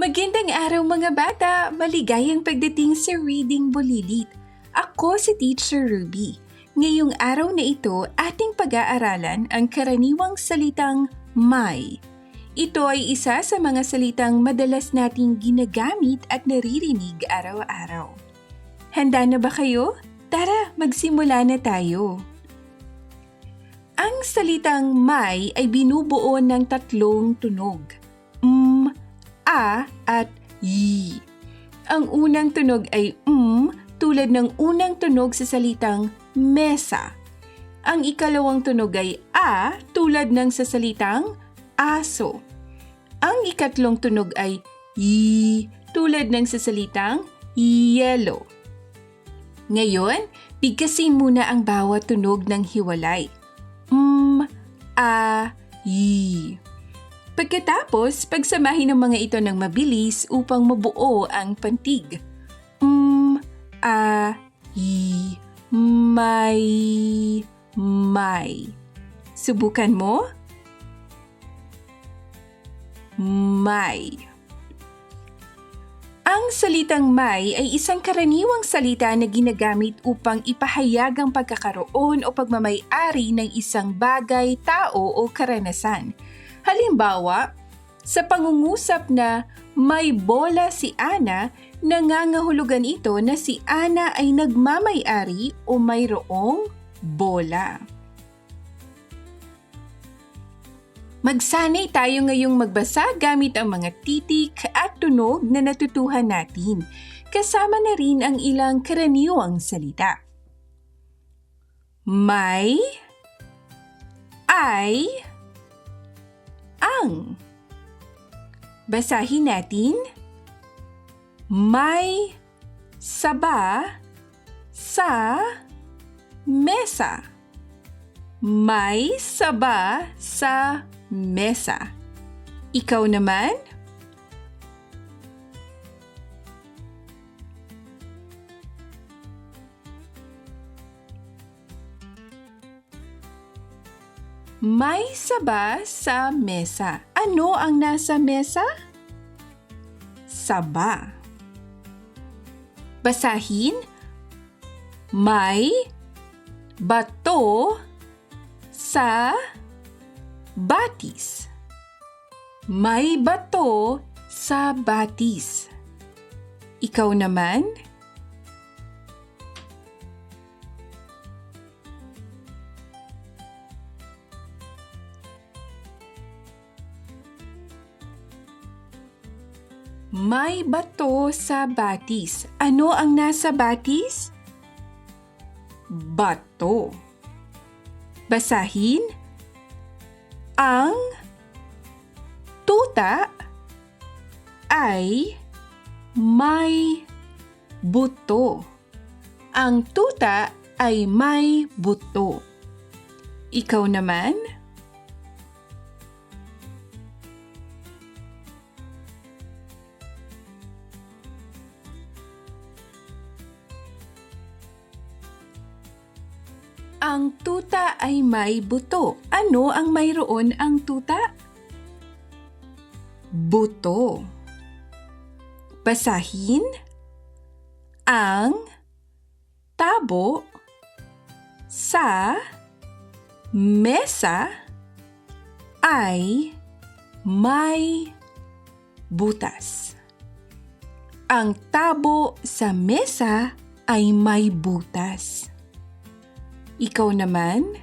Magandang araw mga bata! Maligayang pagdating sa Reading Bulilit. Ako si Teacher Ruby. Ngayong araw na ito, ating pag-aaralan ang karaniwang salitang may. Ito ay isa sa mga salitang madalas nating ginagamit at naririnig araw-araw. Handa na ba kayo? Tara, magsimula na tayo. Ang salitang may ay binubuo ng tatlong tunog. M, a, at y. Ang unang tunog ay m tulad ng unang tunog sa salitang mesa. Ang ikalawang tunog ay a tulad ng sa salitang aso. Ang ikatlong tunog ay y tulad ng sa salitang yellow. Ngayon, bigkasin muna ang bawat tunog ng hiwalay. M, a, y. Pagkatapos, pagsamahin ang mga ito ng mabilis upang mabuo ang pantig. M, a, y, may, may. Subukan mo? May. Ang salitang may ay isang karaniwang salita na ginagamit upang ipahayag ang pagkakaroon o pagmamayari ng isang bagay, tao o karanasan. Halimbawa, sa pangungusap na may bola si Ana, nangangahulugan ito na si Ana ay nagmamayari o mayroong bola. Magsanay tayo ngayong magbasa gamit ang mga titik at tunog na natutuhan natin. Kasama na rin ang ilang karaniwang salita. May, ay, ang. Basahin natin. May saba sa mesa. May saba sa mesa. Ikaw naman? May saba sa mesa. Ano ang nasa mesa? Saba. Basahin. May bato sa batis. May bato sa batis. Ikaw naman? May bato sa batis. Ano ang nasa batis? Bato. Basahin. Ang tuta ay may buto. Ang tuta ay may buto. Ikaw naman? Ang tuta ay may buto. Ano ang mayroon ang tuta? Buto. Basahin. Ang tabo sa mesa ay may butas. Ang tabo sa mesa ay may butas. Ikaw naman?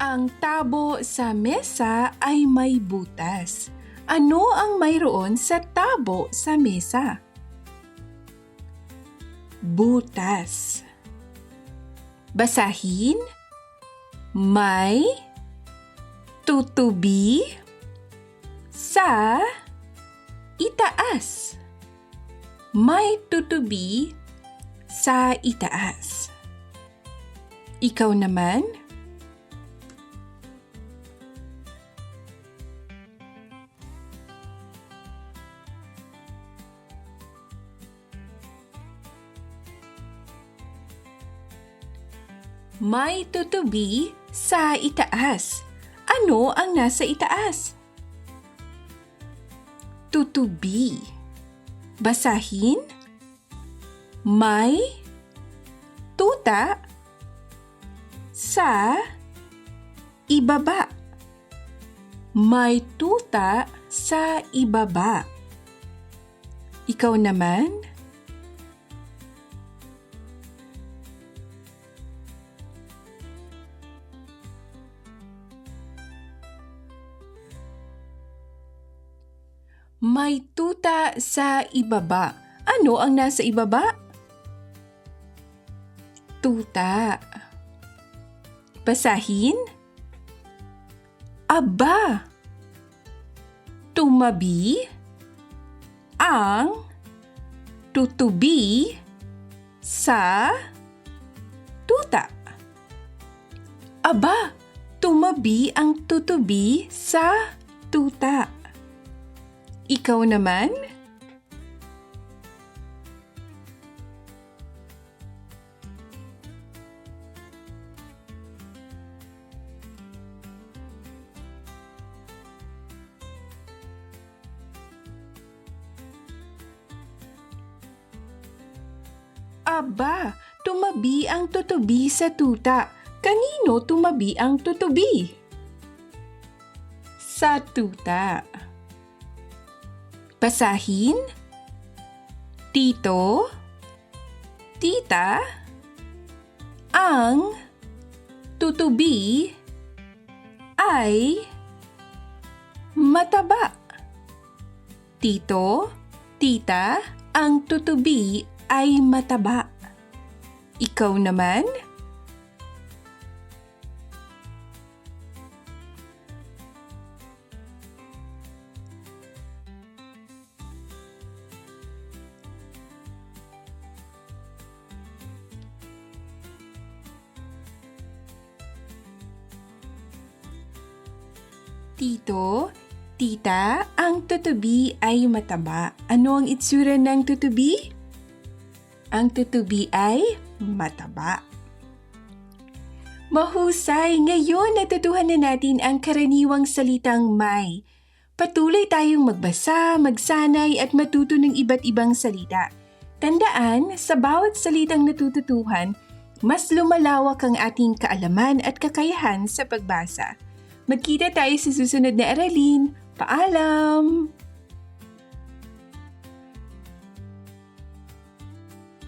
Ang tabo sa mesa ay may butas. Ano ang mayroon sa tabo sa mesa? Butas. Basahin. May tutubi sa itaas. May tutubi sa itaas. Ikaw naman? May tutubi sa itaas. Ano ang nasa itaas? Tutubi. Basahin. May tuta sa ibaba. May tuta sa ibaba. Ikaw naman? May tuta sa ibaba. Ano ang nasa ibaba? Tuta. Basahin? Aba! Tumabi ang tutubi sa tuta. Aba! Tumabi ang tutubi sa tuta. Ikaw naman? Aba, tumabi ang tutubi sa tuta. Kanino tumabi ang tutubi? Sa tuta. Basahin? Tito? Tita? Ang tutubi ay mataba. Tito? Tita? Ang tutubi ay mataba. Ikaw naman? Tito, tita, ang tutubi ay mataba. Ano ang itsura ng tutubi? Ang tutubi ay mataba. Mahusay! Ngayon natutuhan na natin ang karaniwang salitang may. Patuloy tayong magbasa, magsanay at matuto ng iba't ibang salita. Tandaan, sa bawat salitang natututuhan, mas lumalawak ang ating kaalaman at kakayahan sa pagbasa. Magkita tayo sa susunod na aralin. Paalam!